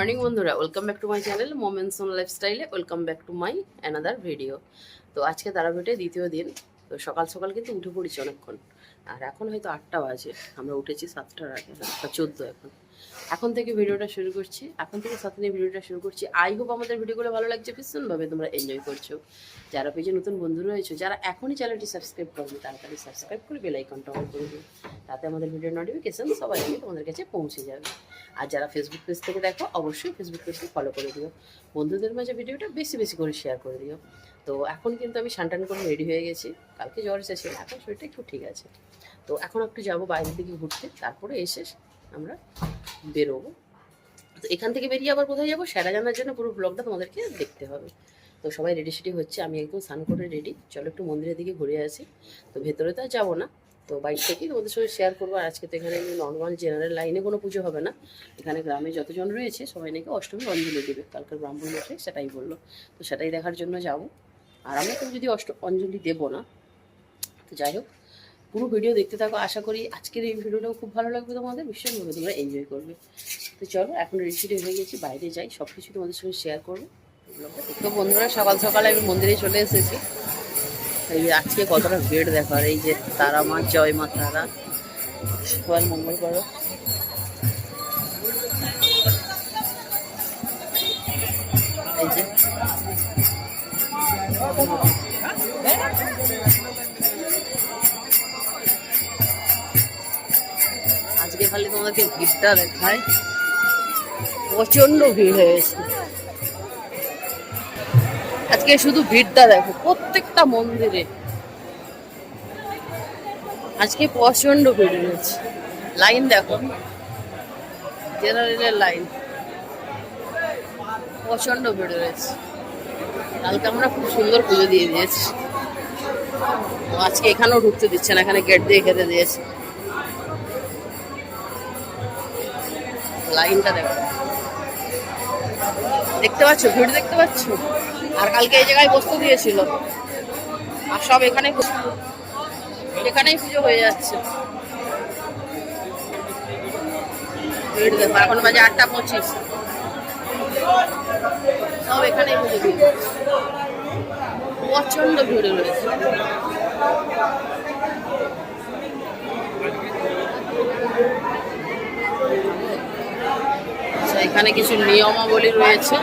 Morning বন্ধুরা welcome back to my channel moments on লাইফস্টাইলে welcome back to my another video তো আজকে তারাপীঠে দ্বিতীয় দিন, তো সকাল সকাল কিন্তু উঠে পড়েছি অনেকক্ষণ। আর এখন হয়তো আটটা বাজে, আমরা উঠেছি সাতটার আগে, সাতটা চোদ্দ এখন। এখন থেকে ভিডিওটা শুরু করছি, এখন থেকে সাথে নিয়ে ভিডিওটা শুরু করছি। আই হোপ আমাদের ভিডিওগুলো ভালো লাগছে, ভীষণভাবে তোমরা এনজয় করছ। যারা পেজে নতুন বন্ধু রয়েছে, যারা এখনই চ্যানেলটি সাবস্ক্রাইব করবে তাড়াতাড়ি সাবস্ক্রাইব করে বেল আইকনটা অন করে দিও। তাতে আমাদের ভিডিও নোটিফিকেশন সবাই তোমাদের কাছে পৌঁছে যাবে। আর যারা ফেসবুক পেজ থেকে দেখো, অবশ্যই ফেসবুক পেজকে ফলো করে দিও। বন্ধুদের মাঝে ভিডিওটা বেশি বেশি করে শেয়ার করে দিও। তো এখন কিন্তু আমি সানটান করে রেডি হয়ে গেছি। কালকে জ্বর এসেছে, এখন শরীরটা একটু ঠিক আছে। তো এখন একটু যাব বাইরের দিকে ঘুরতে, তারপরে এসে আমরা বেরোবো। তো এখান থেকে বেরিয়ে আবার কোথায় যাব? সেটা জানার জন্য পুরো ব্লগটা তোমাদেরকে দেখতে হবে। তো সবাই রেডি সেডি হচ্ছে, আমি একদম স্নান করে রেডি চলো একটু মন্দিরের দিকে ঘুরে আসি। তো ভেতরে তো আর যাব না। তো বাইক থেকেই তোমাদের সঙ্গে শেয়ার করব। আর আজকে তো এখানে নর্মাল জেনারেল লাইনে কোনো পুজো হবে না। এখানে গ্রামে যতজন রয়েছে, সবাই নাকি অষ্টমী অঞ্জলি দেবে। কালকের ব্রাহ্মণ মশাই সেটাই বলল। তো সেটাই দেখার জন্য যাব। আর আমরা তো যদি অষ্ট, অঞ্জলি দেবো না, তো যাই হোক, পুরো ভিডিও দেখতে থাকো। আশা করি আজকের এই ভিডিওটাও খুব ভালো লাগবে তোমাদের। ভীষণভাবে তোমরা এনজয় করবে। তো চলো, এখন রেডি হয়ে গেছি। বাইরে যাই সব কিছু তোমাদের সঙ্গে শেয়ার করব। তো বন্ধুরা, সকাল সকালে আমি মন্দিরে চলে এসেছি। এই আজকে কতটা ভিড় দেখো আর এই যে তারা মা, জয় মা তারা। সবার মঙ্গল করো। এই যে। আজকে খালি তোমাদেরকে ভিড়টা দেখায়। প্রচণ্ড ভিড় হয়েছে আজকে শুধু ভিড়টা দেখো, প্রত্যেকটা মন্দিরে। আজকে প্রচণ্ড ভিড় রয়েছে। লাইন দেখো। জেনারেলের লাইন। প্রচণ্ড ভিড় রয়েছে। কালকে আমরা খুব সুন্দর পুজো দিয়ে দিয়েছি। আজকে এখানেও ঢুকতে দিচ্ছে না, এখানে গেট দিয়ে খেতে দিয়েছে। লাইনটা দেখো। দেখতে পাচ্ছ? ভিড় দেখতে পাচ্ছ? আর কালকে এই জায়গায় বসতে দিয়েছিল। আর সব এখানেই বস- এখানেই পুজো হয়ে যাচ্ছে। ভিড় দেখো এখন বাজে আটটা পঁচিশ। সব এখানেই পুজো দিয়ে। প্রচণ্ড ভিড় রয়েছে। আচ্ছা, এখানে কিছু নিয়মাবলী রয়েছে।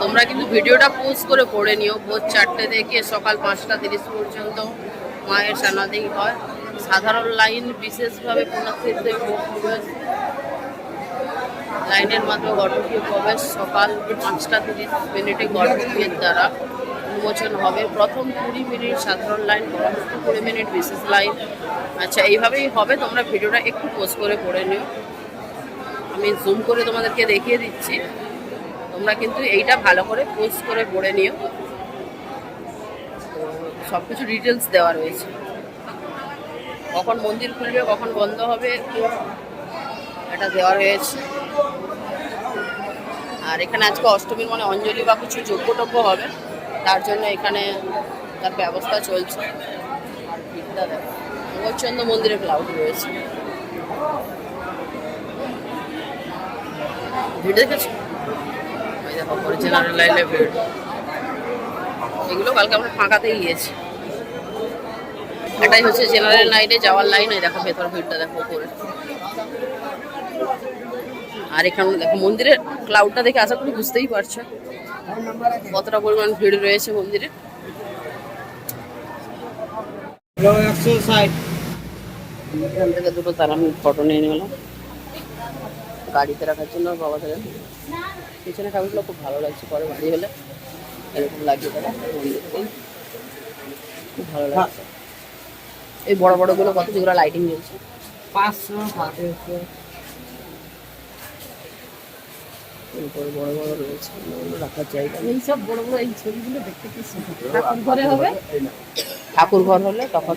তোমরা কিন্তু ভিডিওটা পোস্ট করে পড়ে নিও। ভোর চারটে থেকে সকাল পাঁচটা তিরিশ পর্যন্ত মায়ের সানাদি হয়। সাধারণ লাইন বিশেষভাবে লাইনের মাধ্যমে গর্ভগৃহ প্রবেশ সকাল পাঁচটা তিরিশ মিনিটে গর্ভগৃহের দ্বারা উন্মোচন হবে। প্রথম কুড়ি মিনিট সাধারণ লাইন পরবর্তী কুড়ি মিনিট বিশেষ লাইন আচ্ছা এইভাবেই হবে। তোমরা ভিডিওটা একটু পোস্ট করে পড়ে নিও। আমি জুম করে তোমাদেরকে দেখিয়ে দিচ্ছি। তোমরা কিন্তু এইটা ভালো করে পোস্ট করে পড়ে নিও। সব কিছু ডিটেলস দেওয়া রয়েছে। কখন মন্দির খুলবে, কখন বন্ধ হবে এটা দেওয়া রয়েছে। আর এখানে আজকে অষ্টমীর মানে অঞ্জলি বা কিছু যোগ্য টোগ্য হবে, তার জন্য এখানে তার ব্যবস্থা চলছে। আর ভিড়টা দেখো প্রচণ্ড মন্দিরে ক্লাউড রয়েছে। ভিড় দেখেছ? অরিজিনাল লাইনে ভিড়। এগুলো কালকে আমরা ফাঁকাতেই গিয়েছি। এটাই হচ্ছে জেনারেল লাইনে যাওয়ার লাইন দেখো ভেতর ভিড়টা দেখো উপরে। আর এখানে দেখো মন্দিরের ক্লাউডটা দেখে আশা করি বুঝতেই পারছ কতটা পরিমাণ ভিড় রয়েছে মন্দিরে। এখান থেকে দুটো তারা আমি ফটো নিয়ে নিলাম। গাড়িতে রাখার জন্য বাবা থেকে পিছনে ঠাকুরগুলো খুব ভালো লাগছে পরে বাড়ি হলে এরকম লাগছে তারা খুব ভালো লাগছে। এই বড় বড়গুলো কত যেগুলো লাইটিং জ্বলছে পাঁচশো উপরে বড় বড় রয়েছে রাখার জায়গা বড় বড় এই ছবিগুলো দেখতে কি সুন্দর। ঠাকুর ঘরে হবে? ঠাকুর ঘর হলে তখন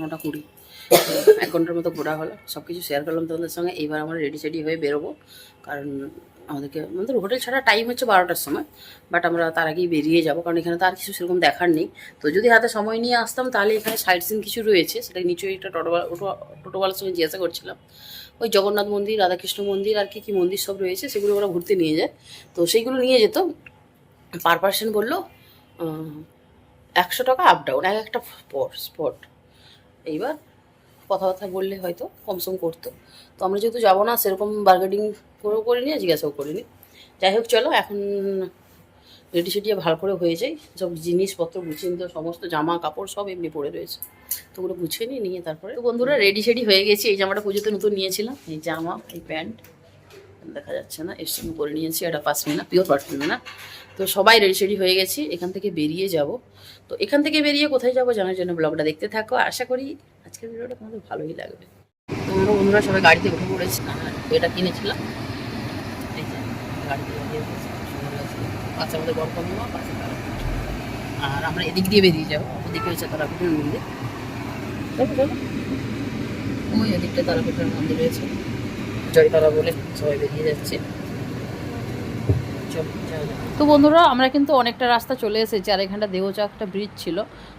নটা কুড়ি। এক ঘণ্টার মতো ঘোরা হলো। সব কিছু শেয়ার করলাম তোমাদের সঙ্গে। এইবার আমরা রেডি সেডি হয়ে বেরোবো। কারণ আমাদেরকে আমাদের হোটেল ছাড়া টাইম হচ্ছে বারোটার সময়। বাট আমরা তার আগেই বেরিয়ে যাব। কারণ এখানে তো আর কিছু সেরকম দেখার নেই। তো যদি হাতে সময় নিয়ে আসতাম, তাহলে এখানে সাইট সিন কিছু রয়েছে। সেটা নিচয়ই একটা টোটোওয়ালা টোটোওয়ালার সঙ্গে জিজ্ঞাসা করছিলাম। ওই জগন্নাথ মন্দির, রাধাকৃষ্ণ মন্দির আর কি কি মন্দির সব রয়েছে, সেগুলো ওরা ঘুরতে নিয়ে যায়। তো সেইগুলো নিয়ে যেত। পার পার্সন বলল একশো টাকা আপ ডাউন এক একটা স্পট এইবার কথাবার্তা বললে হয়তো কমসম করতো। তো আমরা যেহেতু যাব না, সেরকম বার্গেনিং করেও করিনি আর জিজ্ঞাসাও করিনি। যাই হোক, চলো, এখন রেডি সেটিয়ে ভালো করে হয়ে যায় সব জিনিসপত্র গুছিয়ে নিতে সমস্ত জামা কাপড় সব এমনি পড়ে রয়েছে। তো ওগুলো গুছিয়ে নিয়ে নিয়ে তারপরে বন্ধুরা, রেডি সেডি হয়ে গেছি। এই জামাটা পুজোতে নতুন নিয়েছিলাম। এই জামা, এই প্যান্ট। দেখা যাচ্ছে না। এর সঙ্গে পরে নিয়েছি একটা এটা পাশমিনা পিওর পাশমিনা তো সবাই রেডি সেডি হয়ে গেছি, এখান থেকে বেরিয়ে যাব। তো এখান থেকে বেরিয়ে কোথায় যাব জানার জন্য ব্লগটা দেখতে থাকো। আশা করি আজকের ভিডিওটা তোমাদের ভালোই লাগবে। তো আমরা বন্ধুরা সবাই গাড়িতে উঠে পড়েছি। এটা কিনেছিলাম। গাড়িতে পাশে আর আমরা এদিক দিয়ে বেরিয়ে যাব। ওদিকে হচ্ছে তারাপীঠের মন্দির। ওই এদিকটা তারাপীঠের মন্দির রয়েছে। জয়তারা বলে সবাই বেরিয়ে যাচ্ছে। তো বন্ধুরা, আমরা কিন্তু অনেকটা রাস্তা চলে এসেছি, আর এখানটা দেহচা একটা ব্রিজ ছিল।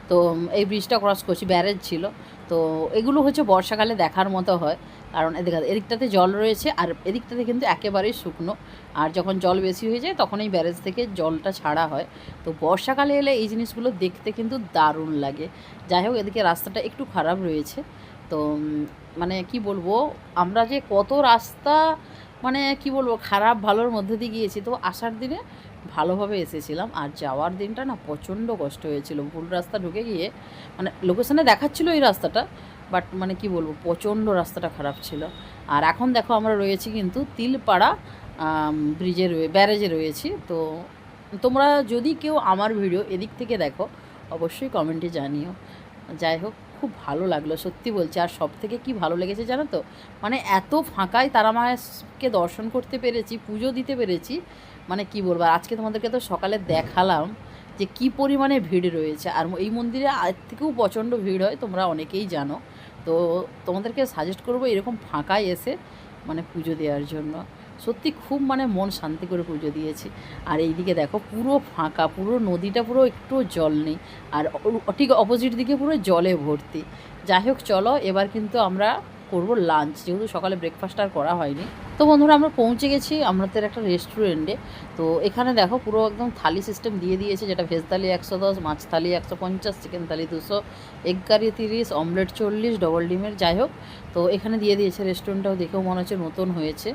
তো এই ব্রিজটা ক্রস করছি ব্যারেজ ছিল। তো এগুলো হচ্ছে বর্ষাকালে দেখার মতো হয়। কারণ এদিকে এদিকটাতে জল রয়েছে, আর এদিকটাতে কিন্তু একেবারেই শুকনো। আর যখন জল বেশি হয়ে যায়, তখন এই ব্যারেজ থেকে জলটা ছাড়া হয়। তো বর্ষাকালে এলে এই জিনিসগুলো দেখতে কিন্তু দারুণ লাগে। যাই হোক, এদিকে রাস্তাটা একটু খারাপ রয়েছে। তো মানে কি বলব, আমরা যে কত রাস্তা মানে কি বলব, খারাপ ভালোর মধ্যে দিয়ে গিয়েছি, তো আসার দিনে ভালোভাবে এসেছিলাম। আর যাওয়ার দিনটা না প্রচণ্ড কষ্ট হয়েছিল। ভুল রাস্তা ঢুকে গিয়ে মানে লোকেশনে দেখাচ্ছিল এই রাস্তাটা বাট মানে কি বলব, প্রচণ্ড রাস্তাটা খারাপ ছিল। আর এখন দেখো আমরা রয়েছি কিন্তু তিলপাড়া ব্রিজে রয়ে ব্যারেজে রয়েছি। তো তোমরা যদি কেউ আমার ভিডিও এদিক থেকে দেখো, অবশ্যই কমেন্টে জানিও। যাই হোক খুব ভালো লাগল, সত্যি বলছি। আর সব থেকে কি ভালো লেগেছে জানো তো? মানে এত ফাঁকায় তারা মায়েরকে দর্শন করতে পেরেছি, পুজো দিতে পেরেছি। মানে কি বলব আজকে তোমাদেরকে তো সকালে দেখালাম যে কি পরিমাণে ভিড় রয়েছে। আর এই মন্দিরে আজ থেকেও প্রচণ্ড ভিড় হয়, তোমরা অনেকেই জানো। তো তোমাদেরকে সাজেস্ট করব এরকম ফাঁকায় এসে মানে পুজো দেওয়ার জন্য। সত্যি খুব মানে মন শান্তি করে পুজো দিয়েছি। আর এইদিকে দেখো পুরো ফাঁকা, পুরো নদীটা পুরো একটু জল নেই। আর ঠিক অপোজিট দিকে পুরো জলে ভর্তি। যাই হোক চলো, এবার কিন্তু আমরা করব লাঞ্চ যেহেতু সকালে ব্রেকফাস্ট আর করা হয়নি। তো বন্ধুরা, আমরা পৌঁছে গেছি আমাদের একটা রেস্টুরেন্টে তো এখানে দেখো পুরো একদম থালি সিস্টেম দিয়ে দিয়েছে, যেটা ভেজ থালি একশো দশ, মাছ থালি একশো পঞ্চাশ চিকেন থালি দুশো এগ কারি তিরিশ অমলেট চল্লিশ ডবল ডিমের যাই হোক। তো এখানে দিয়ে দিয়েছে রেস্টুরেন্টটাও দেখেও মনে হচ্ছে নতুন হয়েছে।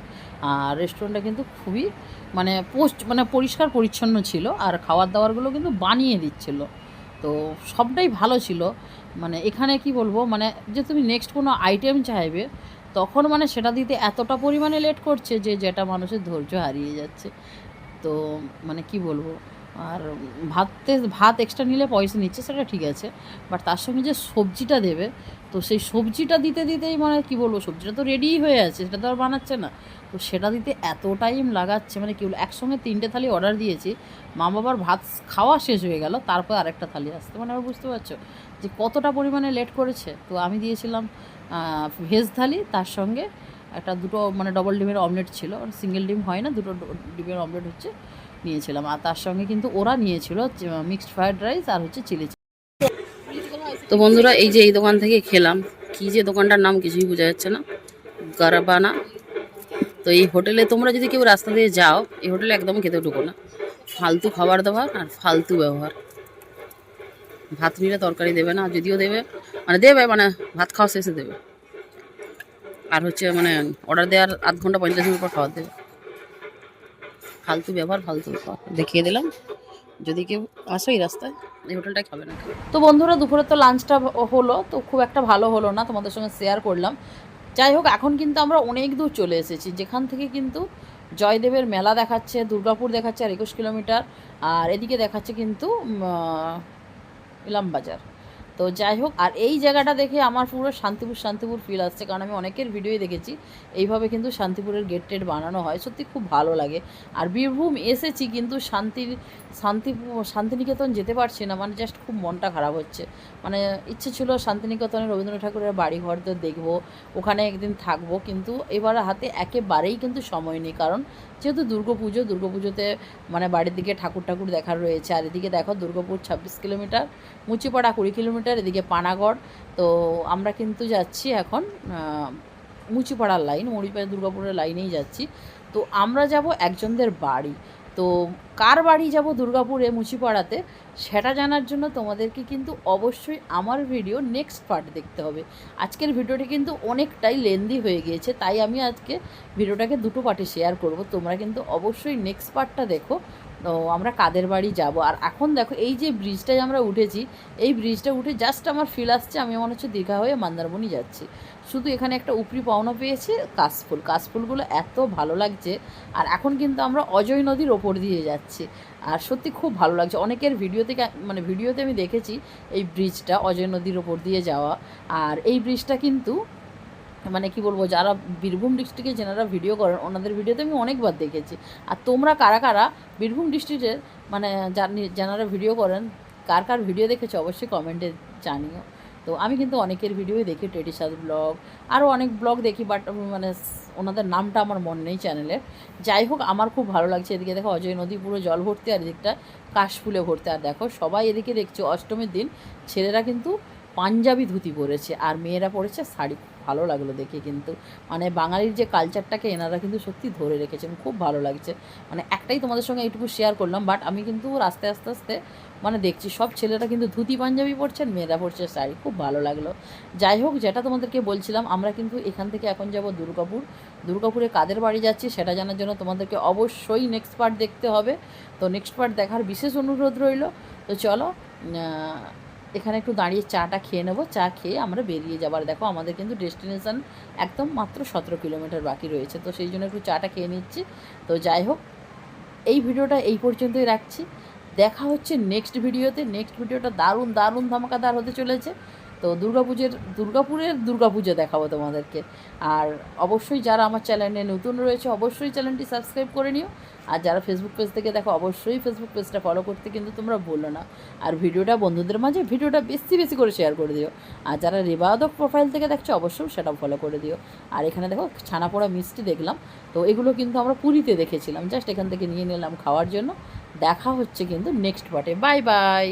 আর রেস্টুরেন্টটা কিন্তু খুবই মানে পোস্ট মানে পরিষ্কার পরিচ্ছন্ন ছিল। আর খাবার দাবারগুলো কিন্তু বানিয়ে দিচ্ছিল। তো সবটাই ভালো ছিল। মানে এখানে কি বলব মানে যে তুমি নেক্সট কোনো আইটেম চাইবে, তখন মানে সেটা দিতে এতটা পরিমাণে লেট করছে যে যেটা মানুষের ধৈর্য হারিয়ে যাচ্ছে। তো মানে কি বলব আর ভাতে, ভাত এক্সট্রা নিলে পয়সা নিচ্ছে, সেটা ঠিক আছে বাট তার সঙ্গে যে সবজিটা দেবে, তো সেই সবজিটা দিতে দিতেই মানে কি বলব, সবজিটা তো রেডিই হয়ে আছে, সেটা তো আর বানাচ্ছে না, তো সেটা দিতে এত টাইম লাগাচ্ছে মানে কি বলব, একসঙ্গে তিনটে থালি অর্ডার দিয়েছি মা বাবার ভাত খাওয়া শেষ হয়ে গেল, তারপর আরেকটা থালি আসতে মানে আবার বুঝতে পারছ যে কতটা পরিমাণে লেট করেছে, তো আমি দিয়েছিলাম ভেজ থালি, তার সঙ্গে একটা দুটো মানে ডবল ডিমের অমলেট ছিল সিঙ্গেল ডিম হয় না, দুটো ডিমের অমলেট হচ্ছে নিয়েছিলাম। আর তার সঙ্গে কিন্তু ওরা নিয়েছিল মিক্সড ফ্রায়েড রাইস আর হচ্ছে চিলি তো বন্ধুরা, এই যে এই দোকান থেকে খেলাম। কি যে দোকানটার নাম কিছুই বোঝা যাচ্ছে না। গারাবানা। তো এই হোটেলে তোমরা যদি কেউ রাস্তা দিয়ে যাও, এই হোটেলে একদম খেতে ঢুকো না। ফালতু খাবার দাবার আর ফালতু ব্যবহার। ভাত নিলে তরকারি দেবে না, যদিও দেবে। মানে দেবে মানে ভাত খাওয়া শেষে দেবে। আর হচ্ছে মানে অর্ডার দেওয়ার আধ ঘণ্টা পঞ্চাশ মিনিট পর খাবার দেবে। ফালতু ব্যবহার ফালতু দেখিয়ে দিলাম। যদি কেউ আসো এই রাস্তায় এই হোটেলটাই খাবে না তো বন্ধুরা দুপুরে তো লাঞ্চটা হলো তো খুব একটা ভালো হলো না তোমাদের সঙ্গে শেয়ার করলাম। যাই হোক এখন কিন্তু আমরা অনেক দূর চলে এসেছি। যেখান থেকে কিন্তু জয়দেবের মেলা দেখাচ্ছে দুর্গাপুর দেখাচ্ছে আর একুশ কিলোমিটার আর এদিকে দেখাচ্ছে কিন্তু উম, আহ, ইলাম বাজার তো যাই হোক, আর এই জায়গাটা দেখে আমার পুরো শান্তিপুর শান্তিপুর ফিল আসছে। কারণ আমি অনেকের ভিডিওই দেখেছি, এইভাবে কিন্তু শান্তিপুরের গেট টেট বানানো হয়। সত্যি খুব ভালো লাগে। আর বীরভূম এসেছি কিন্তু শান্তির, শান্তি, শান্তিনিকেতন যেতে পারছি না। মানে জাস্ট খুব মনটা খারাপ হচ্ছে। মানে ইচ্ছে ছিল শান্তিনিকেতনে রবীন্দ্রনাথ ঠাকুরের বাড়ি ঘর তো দেখব, ওখানে একদিন থাকব। কিন্তু এবার হাতে একেবারেই কিন্তু সময় নেই। কারণ যেহেতু দুর্গাপুজো দুর্গাপুজোতে মানে বাড়ির দিকে ঠাকুর ঠাকুর দেখার রয়েছে। আর এদিকে দেখো দুর্গাপুর ছাব্বিশ কিলোমিটার, মুচিপাড়া কুড়ি কিলোমিটার, এদিকে পানাগড়। তো আমরা কিন্তু যাচ্ছি এখন মুচিপাড়ার লাইন মুড়িপাড়া দুর্গাপুরের লাইনেই যাচ্ছি। তো আমরা যাব একজনদের বাড়ি। তো কার বাড়ি যাব দুর্গাপুরে মুচিপাড়াতে, সেটা জানার জন্য তোমাদেরকে কিন্তু অবশ্যই আমার ভিডিও নেক্সট পার্ট দেখতে হবে। আজকের ভিডিওটি কিন্তু অনেকটাই লেন্দি হয়ে গিয়েছে, তাই আমি আজকে ভিডিওটাকে দুটো পার্টে শেয়ার করব। তোমরা কিন্তু অবশ্যই নেক্সট পার্টটা দেখো। তো আমরা কাদের বাড়ি যাব? আর এখন দেখো, এই যে ব্রিজটায় আমরা উঠেছি, এই ব্রিজটা উঠে জাস্ট আমার ফিল আসছে, আমি মনে হচ্ছে দীঘা হয়ে মন্দারমণি যাচ্ছি। শুধু এখানে একটা উপরি পাওনা পেয়েছি কাশফুল। কাশফুলগুলো এত ভালো লাগছে, আর এখন কিন্তু আমরা অজয় নদীর ওপর দিয়ে যাচ্ছি। আর সত্যি খুব ভালো লাগছে। অনেকের ভিডিও থেকে মানে ভিডিওতে আমি দেখেছি এই ব্রিজটা, অজয় নদীর ওপর দিয়ে যাওয়া। আর এই ব্রিজটা কিন্তু মানে কি বলব, যারা বীরভূম ডিস্ট্রিক্টে যেনারা ভিডিও করেন, ওনাদের ভিডিওতে আমি অনেকবার দেখেছি। আর তোমরা কারা কারা বীরভূম ডিস্ট্রিক্টের মানে যার- ভিডিও করেন, কার কার ভিডিও দেখেছ অবশ্যই কমেন্টে জানিও। তো আমি কিন্তু অনেকের ভিডিওই দেখি ট্রেডিশাল ব্লগ আরও অনেক ব্লগ দেখি বাট মানে ওনাদের নামটা আমার মনে নেই চ্যানেলের যাই হোক, আমার খুব ভালো লাগছে এদিকে, দেখো অজয় নদী পুরো জল ভর্তি আর এদিকটা কাশফুলে ভর্তি। আর দেখো, সবাই এদিকে দেখছি, অষ্টমীর দিন, ছেলেরা কিন্তু পাঞ্জাবি ধুতি পরেছে, আর মেয়েরা পরেছে শাড়ি। ভালো লাগল দেখে কিন্তু। মানে বাঙালির যে কালচারটাকে এনারা কিন্তু সত্যি ধরে রেখেছেন, খুব ভালো লাগছে। মানে একটাই তোমাদের সঙ্গে এইটুকু শেয়ার করলাম বাট আমি কিন্তু আস্তে আস্তে আস্তে মানে দেখছি সব ছেলেরা কিন্তু ধুতি, পাঞ্জাবি পরছেন মেয়েরা পরছে শাড়ি। খুব ভালো লাগল। যাই হোক, যেটা তোমাদেরকে বলছিলাম, আমরা কিন্তু এখান থেকে এখন যাব দুর্গাপুর। দুর্গাপুরে কাদের বাড়ি যাচ্ছি সেটা জানার জন্য তোমাদেরকে অবশ্যই নেক্সট পার্ট দেখতে হবে। তো নেক্সট পার্ট দেখার বিশেষ অনুরোধ রইল। তো চলো এখানে একটু দাঁড়িয়ে চাটা খেয়ে নেব। চা খেয়ে আমরা বেরিয়ে যাবার দেখো, আমাদের কিন্তু ডেস্টিনেশান একদম মাত্র সতেরো কিলোমিটার বাকি রয়েছে। তো সেই জন্য একটু চাটা খেয়ে নিচ্ছি। তো যাই হোক, এই ভিডিওটা এই পর্যন্তই রাখছি। দেখা হচ্ছে নেক্সট ভিডিওতে নেক্সট ভিডিওটা দারুণ দারুণ ধামাকাদার হতে চলেছে। তো দুর্গাপুজোর, দুর্গাপুরের দুর্গাপুজো দেখাবো তোমাদেরকে। আর অবশ্যই যারা আমার চ্যানেলে নতুন রয়েছে, অবশ্যই চ্যানেলটি সাবস্ক্রাইব করে নিও। আর যারা ফেসবুক পেজ থেকে দেখো, অবশ্যই ফেসবুক পেজটা ফলো করতে কিন্তু তোমরা বলল না। আর ভিডিওটা বন্ধুদের মাঝে ভিডিওটা বেশি বেশি করে শেয়ার করে দিও। আর যারা রেবাদক প্রোফাইল থেকে দেখছ, অবশ্যই সেটা ফলো করে দিও। আর এখানে দেখো ছানা পোড়া মিষ্টি দেখলাম। তো এগুলো কিন্তু আমরা পুরীতে দেখেছিলাম। জাস্ট এখান থেকে নিয়ে নিলাম খাওয়ার জন্য। দেখা হচ্ছে কিন্তু নেক্সট পার্টে বাই বাই